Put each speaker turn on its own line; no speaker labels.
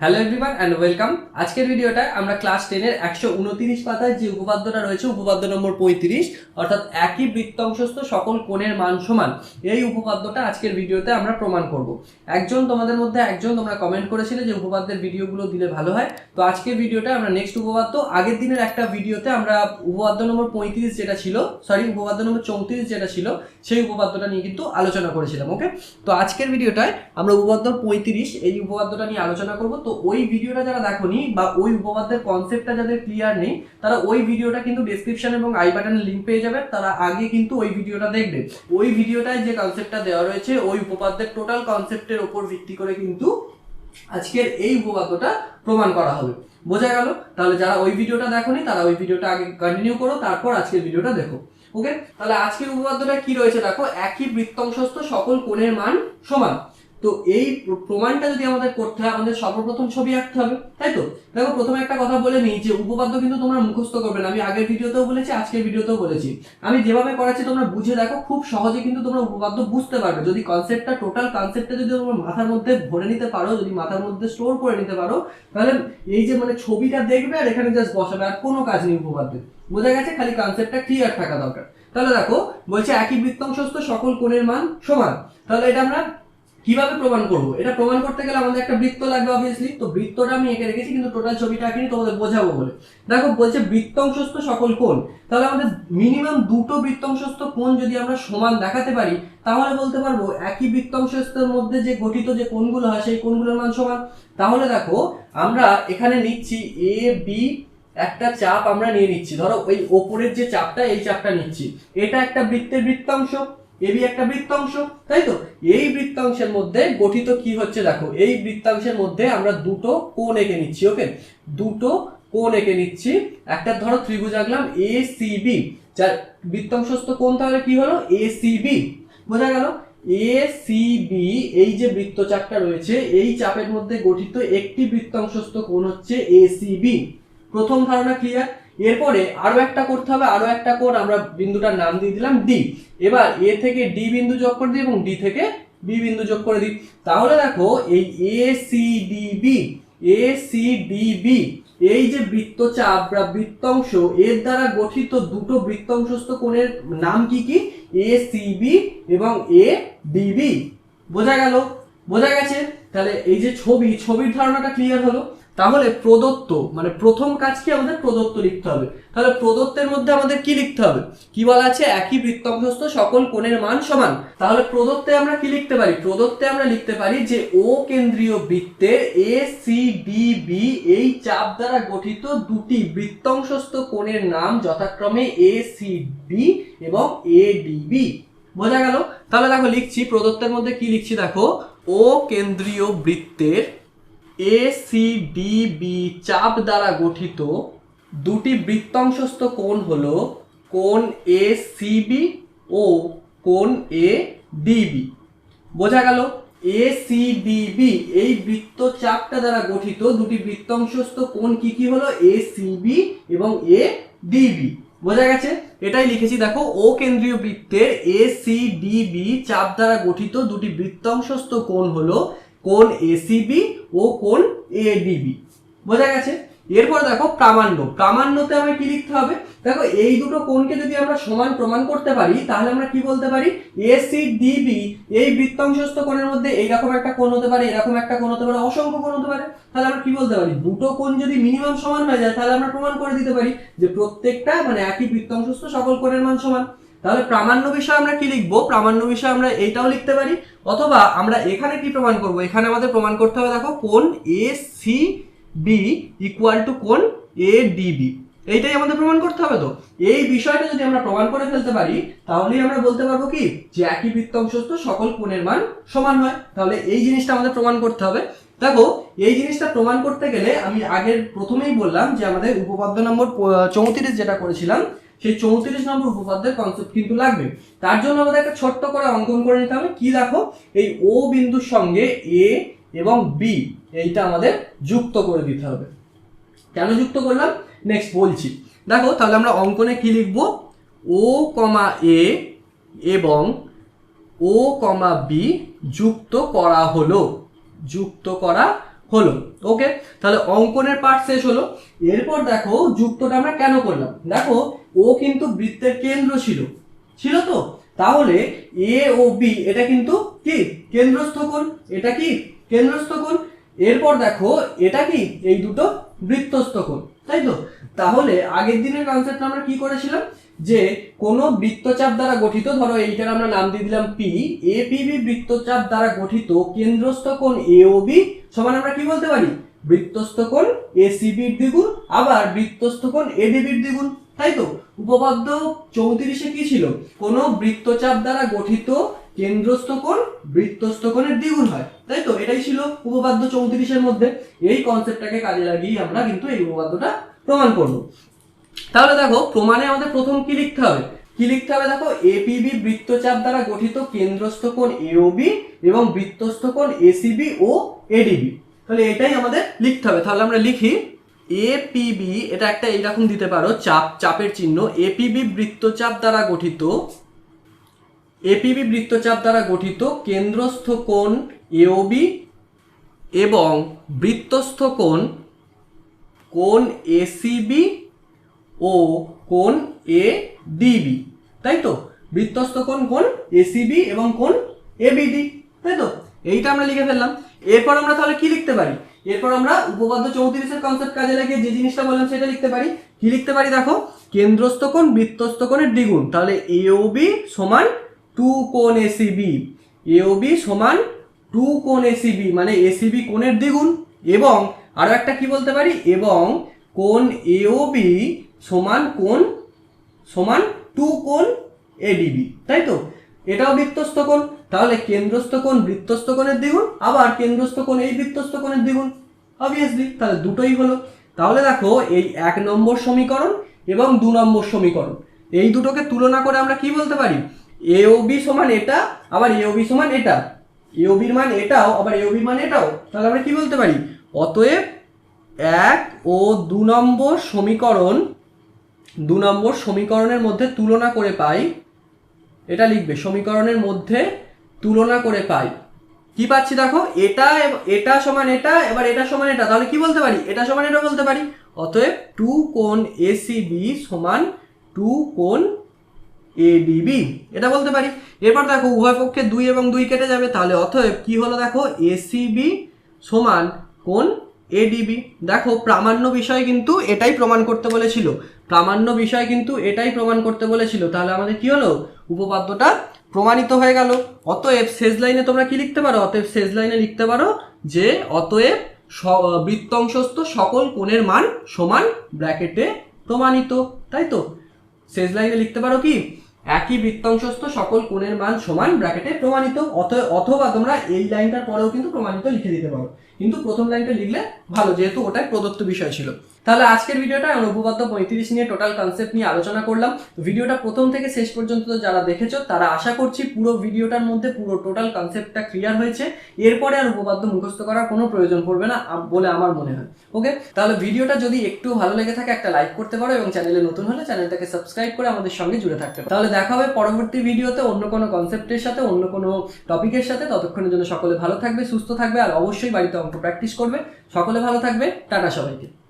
Hello everyone and welcome আজকের ভিডিওটায় আমরা class টেনের একশো উনতিরিশ পাতায় যে উপপাদ্যটা রয়েছে, উপপাদ্য নম্বর পঁয়ত্রিশ, অর্থাৎ একই বৃত্তাংশস্থ সকল কোণের মান সমান, এই উপপাদ্যটা আজকের ভিডিওতে আমরা প্রমাণ করব। একজন তোমাদের মধ্যে একজন তোমরা কমেন্ট করেছিলে যে উপপাদ্যের ভিডিওগুলো দিলে ভালো হয়। তো আজকের ভিডিওটা আমরা নেক্সট উপপাদ্য, আগের দিনের একটা ভিডিওতে আমরা উপপাদ্য নম্বর পঁয়ত্রিশ যেটা ছিল সরি উপপাদ্য নম্বর চৌত্রিশ যেটা ছিল, সেই উপপাদ্যটা নিয়ে কিন্তু আলোচনা করেছিলাম ওকে তো আজকের ভিডিওটায় আমরা উপপাদ্য পঁয়ত্রিশ, এই উপপাদ্যটা নিয়ে আলোচনা করব। তো ওই ভিডিওটা যারা দেখোনি বা ওই উপপাদ্যের কনসেপ্টটা যাদের ক্লিয়ার নেই, তারা ওই ভিডিওটা কিন্তু ডিসক্রিপশন এবং আই বাটনে লিঙ্ক পেয়ে যাবে। তারা আগে কিন্তু ওই ভিডিওটা দেখবে। ওই ভিডিওটায় যে কনসেপ্টটা দেওয়া রয়েছে, ওই উপপাদ্যের টোটাল কনসেপ্টের উপর ভিত্তি করে কিন্তু আজকের এই উপপাদ্যটা প্রমাণ করা হবে। বোঝা গেল? তাহলে যারা ওই ভিডিওটা দেখোনি, তারা ওই ভিডিওটা আগে কন্টিনিউ করো, তারপর আজকের ভিডিওটা দেখো। ওকে তাহলে আজকের উপপাদ্যটা কি রয়েছে দেখো? একই বৃত্তাংশস্থ সকল কোণের মান সমান। তো এই প্রমাণটা যদি আমাদের করতে হয়, আমাদের সর্বপ্রথম ছবি আঁকতে হবে, তাই তো? দেখো, প্রথমে একটা কথা বলে নিই যে উপপাদ্য কিন্তু তোমরা মুখস্থ করবে না। আমি আগের ভিডিওতেও বলেছি, আজকের ভিডিওতেও বলেছি। আমি যেভাবে করাচ্ছি, তোমরা বুঝে দেখো, খুব সহজে কিন্তু তোমরা উপপাদ্য বুঝতে পারবে। যদি কনসেপ্টটা টোটাল কনসেপ্টটা যদি তোমরা মাথার মধ্যে ভরে নিতে পারো, যদি মাথার মধ্যে স্টোর করে নিতে পারো, তাহলে এই যে মানে ছবিটা দেখবে আর এখানে জাস্ট বসাবে, আর কোনো কাজ নেই উপপাদ্যে। বোঝা গেছে? খালি কনসেপ্টটা ক্লিয়ার থাকা দরকার। তাহলে দেখো, বলছে একই বৃত্তাংশস্থ সকল কোণের মান সমান। তাহলে এটা আমরা কীভাবে প্রমাণ করব? এটা প্রমাণ করতে গেলে আমাদের একটা বৃত্ত লাগবে অবভিয়াসলি তো বৃত্তটা আমি এঁকে রেখেছি, কিন্তু টোটাল ছবিটা আঁকিনি, তোমাদের বোঝাবো বলে। দেখো, বলছে বৃত্তাংশস্থ সকল কোণ। তাহলে আমাদের মিনিমাম দুটো বৃত্তাংশস্থ কোণ যদি আমরা সমান দেখাতে পারি, তাহলে বলতে পারব একই বৃত্তাংশস্থের মধ্যে যে গঠিত যে কোণগুলো হয়, সেই কোণগুলোর মান সমান। তাহলে দেখো, আমরা এখানে নিচ্ছি এ বি একটা চাপ আমরা নিয়ে নিচ্ছি। ধরো, ওই ওপরের যে চাপটা, এই চাপটা নিচ্ছি। এটা একটা বৃত্তের বৃত্তাংশ। এবি একটা বৃত্তাংশ, তাই তো? এই বৃত্তাংশের মধ্যে গঠিত কি হচ্ছে দেখো, এই বৃত্তাংশের মধ্যে আমরা দুটো কোণ এঁকে নিচ্ছি, ওকে? দুটো কোণ এঁকে নিচ্ছি, একটা ধরো ত্রিভুজ আঁকলাম এ, সি, বি, যার বৃত্তাংশস্থ কোণ তাহলে কি হলো? A, C, B. বোঝা গেল? এ, সি, বি, এই যে বৃত্তচাপটা রয়েছে, এই চাপের মধ্যে গঠিত একটি বৃত্তাংশস্থ কোণ হচ্ছে এ, সি, বি। প্রথম ধারণা ক্লিয়ার এরপরে আরও একটা করতে হবে, আরও একটা কোণ, আমরা বিন্দুটার নাম দিয়ে দিলাম ডি এবার এ থেকে ডি বিন্দু যোগ করে দিই এবং ডি থেকে বি বিন্দু যোগ করে দিই। তাহলে দেখো, এই A C D B A C D B এই যে বৃত্তচাপ বা বৃত্তাংশ, এর দ্বারা গঠিত দুটো বৃত্তাংশস্থ কোণের নাম কি কি? এ সি বি এবং এ ডিবি বোঝা গেল? বোঝা গেছে? তাহলে এই যে ছবি, ছবির ধারণাটা ক্লিয়ার হলো। তাহলে প্রদত্ত মানে প্রথম কাজ কি আমাদের প্রদত্ত লিখতে হবে। তাহলে প্রদত্তের মধ্যে আমাদের কি লিখতে হবে? কি বলা আছে? একই বৃত্তাংশস্থ সকল কোণের মান সমান। তাহলে প্রদত্তে আমরা কি লিখতে পারি? প্রদত্তে আমরা লিখতে পারি যে ও কেন্দ্রীয় বৃত্তের এ সি ডি বি এই চাপ দ্বারা গঠিত দুটি বৃত্তাংশস্থ কোণের নাম যথাক্রমে এ সি বি এবং এ ডি বি বোঝা গেল? তাহলে দেখো, লিখছি, প্রদত্তের মধ্যে কি লিখছি দেখো? ও কেন্দ্রীয় বৃত্তের এ সি ডি বি চাপ দ্বারা গঠিত দুটি বৃত্তাংশস্থ কোণ হলো কোণ এ সি বি ও কোণ এ ডিবি বোঝা গেল এ এই বৃত্ত চাপটা দ্বারা গঠিত দুটি বৃত্তাংশস্থ কোণ কি কি হলো? এ সি বি এবং এ ডিবি বোঝা গেছে? এটাই লিখেছি, দেখো, ও কেন্দ্রীয় বৃত্তের এ সি বি চাপ দ্বারা গঠিত দুটি বৃত্তাংশস্থ কোণ হলো কোণ এসিবি ও কোণ এডিবি বোঝা গেছে? এরপর দেখো প্রামাণ্য। প্রামাণ্যতে আমরা কি লিখতে হবে? দেখো এই দুটো কোণকে যদি আমরা সমান প্রমাণ করতে পারি, তাহলে আমরা কি বলতে পারি? এসি ডিবি এই বৃত্তাংশস্থ কোণের মধ্যে এইরকম একটা কোণ হতে পারে, এরকম একটা কোণ হতে পারে, অসংখ্য কোণ হতে পারে। তাহলে আমরা কি বলতে পারি? দুটো কোণ যদি মিনিমাম সমান হয়ে যায়, তাহলে আমরা প্রমাণ করে দিতে পারি যে প্রত্যেকটা মানে একই বৃত্তাংশস্থ সকল কোণের মান সমান। তাহলে প্রামাণ্য বিষয় আমরা কি লিখব? প্রামাণ্য বিষয় আমরা এইটাও লিখতে পারি। অথবা আমরা এখানে কি প্রমাণ করব? এখানে আমাদের প্রমাণ করতে হবে, দেখো কোন A C B equal to কোন এ ডিবি এইটাই আমাদের প্রমাণ করতে হবে তো? এই বিষয়টা যদি আমরা প্রমাণ করে ফেলতে পারি, তাহলেই আমরা বলতে পারব কি? যে একই বৃত্তাংশস্থ সকল কোণের মান সমান হয়। তাহলে এই জিনিসটা আমাদের প্রমাণ করতে হবে। দেখো, এই জিনিসটা প্রমাণ করতে গেলে আমি আগের প্রথমেই বললাম যে আমাদের উপপাদ্য নম্বর চৌত্রিশ যেটা করেছিলাম সেই চৌত্রিশ নম্বর উপপাদ্যের কনসেপ্ট কিন্তু লাগবে। তার জন্য আমাদের একটা ছোট্ট করে অঙ্কন করে নিতে হবে। কি দেখো? এই ও বিন্দুর সঙ্গে এ এবং বি এইটা আমাদের যুক্ত করে দিতে হবে। কেন যুক্ত করলাম? নেক্সট বলছি। দেখো, তাহলে আমরা অঙ্কনে কি লিখব? ও কমা এ এবং ও কমা বি যুক্ত করা হলো। যুক্ত করা হলো ওকে তাহলে অঙ্কনের পার্ট শেষ হলো। এরপর দেখো যুক্তটা আমরা কেন করলাম? দেখো, ও কিন্তু বৃত্তের কেন্দ্র ছিল। ছিল তো? তাহলে এ ও বি এটা কিন্তু কি? কেন্দ্রস্থ কোণ। এটা কি? কেন্দ্রস্থ কোণ। এরপর দেখো, এটা কি? এই দুটো বৃত্তস্থ কোণ। তাই তো? তাহলে আগের দিনের কনসেপ্ট আমরা কি করেছিলাম? যে কোনো বৃত্তচাপ দ্বারা গঠিত, ধরো এইটার আমরা নাম দিয়ে দিলাম পি এ পি বি বৃত্তচাপ দ্বারা গঠিত কেন্দ্রস্থ কোণ এ ও বি সমান আমরা কি বলতে পারি? বৃত্তস্থ কোণ এ সিবির দ্বিগুণ, আবার বৃত্তস্থ কোণ এ এডিবির দ্বিগুণ, তাই তো? উপপাদ্য চৌত্রিশে কি ছিল? কোনো বৃত্তচাপ দ্বারা গঠিত কেন্দ্রস্থ কোণ বৃত্তস্থ কোণের দ্বিগুণ হয়, তাই তো? এটাই ছিল উপপাদ্য চৌত্রিশের মধ্যে। এই কনসেপ্টটাকে কাজে লাগিয়ে আমরা কিন্তু এই উপপাদ্যটা প্রমাণ করব। তাহলে দেখো, প্রমাণে আমাদের প্রথম কি লিখতে হবে? কি লিখতে হবে দেখো? এপিবি বৃত্তচাপ দ্বারা গঠিত কেন্দ্রস্থ কোণ এওবি এবং বৃত্তস্থ কোণ এসিবি ও এডিবি তাহলে এটাই আমাদের লিখতে হবে। তাহলে আমরা লিখি এপিবি এটা একটা এইরকম দিতে পারো, চাপ, চাপের চিহ্ন। এপিবি বৃত্তচাপ দ্বারা গঠিত এপিবি বৃত্তচাপ দ্বারা গঠিত কেন্দ্রস্থ কোণ এওবি এবং বৃত্তস্থ কোণ কোণ এসিবি ও কোন এ ডিবি, তাই তো? বৃত্তস্থ কোন কোণ এসিবি এবং কোণ এবিডি তাই তো? এইটা আমরা লিখে ফেললাম। এরপর আমরা তাহলে কি লিখতে পারি? এরপর আমরা উপপাদ্য চৌত্রিশের কনসেপ্ট কাজে লাগিয়ে যে জিনিসটা বললাম সেটা লিখতে পারি। কি লিখতে পারি দেখো? কেন্দ্রস্থ কোণ, বৃত্তস্থ কোণের দ্বিগুণ। তাহলে এওবি সমান টু কোণ এসিবি এওবি সমান টু কোণ এসিবি মানে এসিবি কোণের দ্বিগুণ। এবং আরও একটা কি বলতে পারি? এবং কোণ এওবি সমান কোণ, সমান টু কোণ এডিবি তাই তো? এটাও বৃত্তস্থ কোণ, তাহলে কেন্দ্রস্থ কোণ বৃত্তস্থ কোণের দ্বিগুণ, আবার কেন্দ্রস্থ কোণ এই বৃত্তস্থ কোণের দ্বিগুণ। অবভিয়াসলি তাহলে দুটোই হলো। তাহলে দেখো, এই এক নম্বর সমীকরণ এবং দু নম্বর সমীকরণ, এই দুটোকে তুলনা করে আমরা কি বলতে পারি? এওবি সমান এটা, আবার এওবি সমান এটা। এওবির মান এটাও, আবার এওবির মান এটাও। তাহলে আমরা কি বলতে পারি? অতএব এক ও দু নম্বর সমীকরণ দু নম্বর সমীকরণের মধ্যে তুলনা করে পাই। এটা লিখবে, সমীকরণের মধ্যে তুলনা করে পাই। কি পাচ্ছি দেখো? এটা এটা সমান এটা, এবার এটা সমান এটা, তাহলে কি বলতে পারি? এটা সমান এটা বলতে পারি। অতএব টু কোণ এসিবি সমান টু কোণ এডিবি এটা বলতে পারি। এরপর দেখো, উভয় পক্ষে দুই এবং দুই কেটে যাবে, তাহলে অতএব কি হলো দেখো? এসিবি সমান কোণ এডিবি দেখো, প্রামাণ্য বিষয় কিন্তু এটাই প্রমাণ করতে বলেছিল। প্রামাণ্য বিষয় কিন্তু এটাই প্রমাণ করতে বলেছিল। তাহলে আমাদের কি হলো? উপপাদ্যটা প্রমাণিত হয়ে গেল। অতএব শেষ লাইনে তোমরা কি লিখতে পারো? অতএব শেষ লাইনে লিখতে পারো যে অতএব বৃত্তংশস্থ সকল কোণের মান সমান ব্র্যাকেটে প্রমাণিত। তাই তো? শেষ লাইনে লিখতে পারো কি? একই বৃত্তাংশস্থ সকল কোণের মান সমান ব্র্যাকেটে প্রমাণিত। অথ- অথবা তোমরা এই লাইনটার পরেও কিন্তু প্রমাণিত লিখে দিতে পারো। কিন্তু প্রথম লাইনটা লিখলে ভালো, যেহেতু ওটাই প্রদত্ত বিষয় ছিল। তাহলে আজকের ভিডিওটা আমরা উপপাদ্য পঁয়ত্রিশ নিয়ে টোটাল কনসেপ্ট নিয়ে আলোচনা করলাম। ভিডিওটা প্রথম থেকে শেষ পর্যন্ত যারা দেখেছ, তারা আশা করছি পুরো ভিডিওটার মধ্যে পুরো টোটাল কনসেপ্টটা ক্লিয়ার হয়েছে। এরপরে আর উপপাদ্য মুখস্থ করার কোনো প্রয়োজন পড়বে না বলে আমার মনে হয়। ওকে তাহলে ভিডিওটা যদি একটু ভালো লেগে থাকে, একটা লাইক করতে পারো এবং চ্যানেলে নতুন হলে চ্যানেলটাকে সাবস্ক্রাইব করে আমাদের সঙ্গে জুড়ে থাকতে পারো। তাহলে দেখা হবে পরবর্তী ভিডিওতে অন্য কোনো কনসেপ্টের সাথে, অন্য কোনো টপিকের সাথে। ততক্ষণের জন্য সকলে ভালো থাকবে, সুস্থ থাকবে, আর অবশ্যই বাড়িতে অঙ্ক প্র্যাকটিস করবে। সকলে ভালো থাকবে। টাটা সবাইকে।